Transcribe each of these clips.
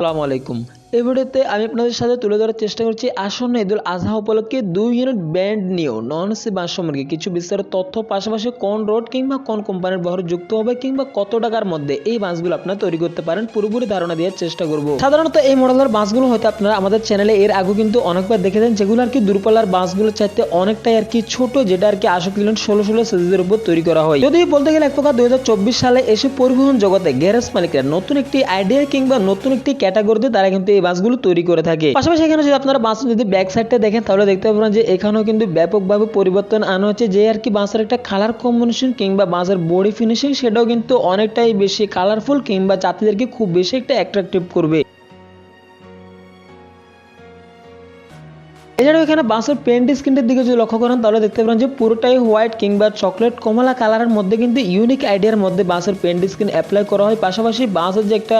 আসসালামু আলাইকুম এই ভিডিওতে আমি আপনাদের সাথে তুলে ধরার চেষ্টা করছি আসন্ন ঈদুল আজহা উপলক্ষে দুই ইউনিট ব্যান্ড নিয়েও নন সি বাস সম্পর্কে কিছু বিস্তারিত তথ্য, পাশাপাশি কোন রোড কিংবা কোন কোম্পানির বহর যুক্ত হবে কিংবা কত টাকার মধ্যে এই বাসগুলো আপনারা তৈরি করতে পারেন পুরোপুরি ধারণা দেওয়ার চেষ্টা করব। সাধারণত এই মডেলের বাসগুলো হয়তো আপনারা আমাদের চ্যানেলে এর আগে কিন্তু অনেকবার দেখেছেন যেগুলো আর কি দূরপাল্লার বাসগুলো চাইতে অনেকটাই আর কি ছোট, যেটা আর কি আশো কিলো ষোলো ষোলো সিরিজের উপর তৈরি করা হয়। যদি বলতে গেলে এক প্রকার দুই হাজার চব্বিশ সালে এসে পরিবহন জগতে গ্যারেজ মালিকরা নতুন একটি আইডিয়া কিংবা নতুন একটি ক্যাটাগরিতে তারা কিন্তু এই বাসগুলো তৈরি করে থাকে। পাশাপাশি এখানে যদি আপনারা বাস যদি ব্যাক সাইডটা দেখেন, তাহলে দেখতে পাবেন যে এখানেও কিন্তু ব্যাপকভাবে পরিবর্তন আনা হচ্ছে। যে আর কি বাসের একটা কালার কম্বিনেশন কিংবা বাসের বডি ফিনিশিং সেটাও কিন্তু অনেকটাই বেশি কালারফুল কিংবা যাত্রীদেরকে খুব বেশি একটা অ্যাট্রাকটিভ করবে। এছাড়াও এখানে বাসের পেন্ট স্ক্রিনটির দিকে যদি লক্ষ্য করেন, তাহলে দেখতে পারেন যে পুরোটাই হোয়াইট কিংবা চকলেট কমলা কালারের মধ্যে কিন্তু ইউনিক আইডিয়ার মধ্যে বাসের পেন্ট স্ক্রিন অ্যাপ্লাই করা হয়। পাশাপাশি বাসের যে একটা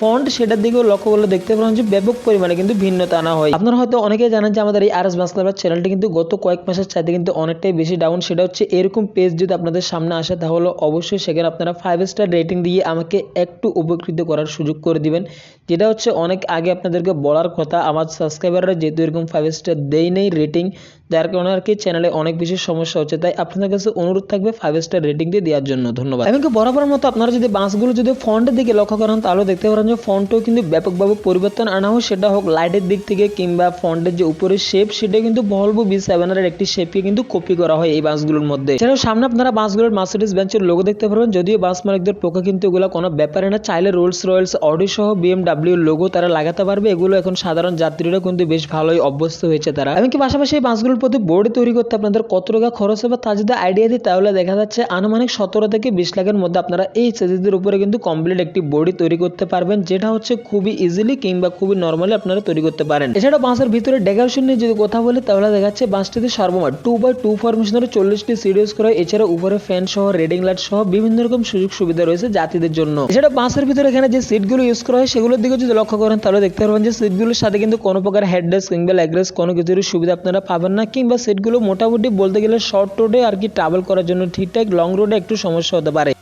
ফন্ট সেটার দিকেও লক্ষ্য করলে দেখতে পারেন যে ব্যাপক পরিমাণে কিন্তু ভিন্নতা আনা হয়। আপনারা হয়তো অনেকেই জানেন যে আমাদের এই আর এস বাস চ্যানেলটি কিন্তু গত কয়েক মাসের চাইতে কিন্তু অনেকটাই বেশি ডাউন সেটা হচ্ছে এরকম পেজ যদি আপনাদের সামনে আসে, তাহলে অবশ্যই সেখানে আপনারা ফাইভ স্টার রেটিং দিয়ে আমাকে একটু উপকৃত করার সুযোগ করে দিবেন। যেটা হচ্ছে অনেক আগে আপনাদেরকে বলার কথা, আমার সাবস্ক্রাইবাররা যেহেতু এরকম ফাইভ স্টার দেয় নেই রেটিং যার কারণে আর কি চ্যানেলে অনেক বেশি সমস্যা হচ্ছে। তাই আপনাদের কাছে অনুরোধ থাকবে ফাইভ স্টার রেটিং দিয়ে দেওয়ার জন্য। ধন্যবাদ। এমনকি বরাবর মতো আপনারা যদি বাসগুলো যদি ফন্টের দিকে লক্ষ্য করেন, তাহলে দেখতে পারেন যে ফন্টও কিন্তু ব্যাপকভাবে পরিবর্তন আনা হোক সেটা হোক লাইটের দিক থেকে কিংবা ফন্টের যে উপরের শেপ সেটা কিন্তু ভলভো বি সেভেনের একটি শেপকে কিন্তু কপি করা হয় এই বাসগুলোর মধ্যে। এছাড়াও সামনে আপনারা বাসগুলোর মার্সিডিস বেঞ্চের লোগো দেখতে পারবেন। যদিও বাস মালিকদের পক্ষে কিন্তু এগুলো কোনো ব্যাপারে না। চাইলে রোলস রয়েলস অডি সহ বিএমডাব্লিউ লোগো তারা লাগাতে পারবে। এগুলো এখন সাধারণ যাত্রীরা কিন্তু বেশ ভালোই অভ্যস্ত হয়েছে তারা। এমনকি পাশাপাশি এই বাসগুলোর প্রতি বোর্ড তৈরি করতে আপনাদের কত টাকা খরচ হবে তা যদি আইডিয়া দিই, তাহলে দেখা যাচ্ছে আনুমানিক সতেরো থেকে বিশ লাখের মধ্যে আপনারা এই সেজেসদের উপরে কিন্তু কমপ্লিট একটি বডি তৈরি করতে পারবেন, যেটা হচ্ছে খুবই ইজিলি কিংবা খুবই নর্মালি আপনারা তৈরি করতে পারেন। এছাড়া বাঁশের ভিতরে ডেকারেশন নিয়ে যদি কথা বলি, তাহলে দেখা যাচ্ছে বাসটিতে সর্বমোট টু বাই টু ফরমেশনের চল্লিশটি ইউজ করা এছাড়া উপরে ফ্যান সহ রেডিং লাইট সহ বিভিন্ন রকম সুযোগ সুবিধা রয়েছে যাত্রীদের জন্য। এছাড়া বাসের ভিতরে এখানে যে সিটগুলো ইউজ করা হয়, সেগুলোর দিকে যদি লক্ষ্য করেন, তাহলে দেখতে পারবেন যে সিটগুলোর সাথে কিন্তু কোনো প্রকার হেডরেস্ট কিংবা লেগরেস্ট কোনো কিছুর সুবিধা আপনারা পাবেন না। কিংবা সিটগুলো মোটামুটি বলতে গেলে শর্ট রোডে আর কি ট্রাভেল করার জন্য ঠিকঠাক লং রোডে একটু সমস্যা হতে পারে।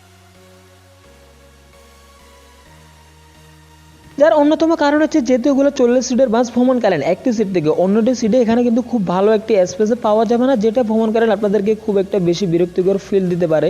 যার অন্যতম কারণ হচ্ছে যেহেতু এগুলো চল্লিশ সিটের বাস ভ্রমণকালীন, একটি সিট থেকে অন্যটি সিটে এখানে কিন্তু খুব ভালো একটি স্পেসে পাওয়া যাবে না, যেটা ভ্রমণকালীন আপনাদেরকে খুব একটা বেশি বিরক্তিকর ফিল দিতে পারে।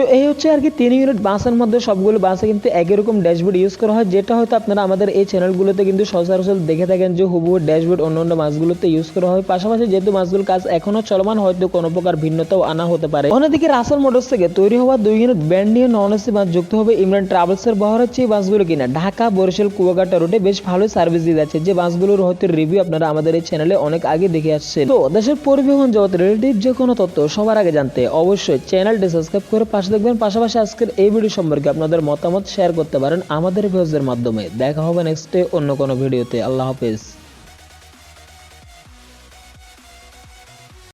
তো এই হচ্ছে আর কি তিন ইউনিট বাসের মধ্যে সবগুলো বাসে কিন্তু একই রকম ড্যাশবোর্ড ইউজ করা হয়, যেটা হয়তো আপনারা আমাদের এই চ্যানেলগুলোতে কিন্তু সচরাচর দেখে থাকেন যে হুবহু ড্যাশবোর্ড অন্য অন্য মাসগুলোতে ইউজ করা হয়। পাশাপাশি যেহেতু মাসগুলোর কাজ এখনও চলমান, হয়তো কোনো প্রকার ভিন্নতাও আনা হতে পারে। অন্যদিকে রাসেল মোটরস থেকে তৈরি হওয়া দুই ইউনিট ব্যান্ড নিয়ে নন এসি বাস যুক্ত হবে ইমরান ট্রাভেলসের বহর হচ্ছে এই বাসগুলো কিনা। ঢাকা, বরিশাল, কুয়াকাটা রুটে বেশ ভালো সার্ভিস দিয়ে যাচ্ছে। যে বাসগুলোর হয়তো রিভিউ আপনারা আমাদের এই চ্যানেলে অনেক আগে দেখে আসছেন। তো দেশের পরিবহন জগৎ রিলেটিভ যে কোনো তথ্য সবার আগে জানতে অবশ্যই চ্যানেলটি সাবস্ক্রাইব করে পাশে দেখবেন, পাশাপাশি আজকের এই ভিডিও সম্পর্কে আপনাদের মতামত শেয়ার করতে পারেন আমাদের ভিউজের মাধ্যমে। দেখা হবে নেক্সট নেক্সটে অন্য কোনো ভিডিওতে আল্লাহ হাফেজ।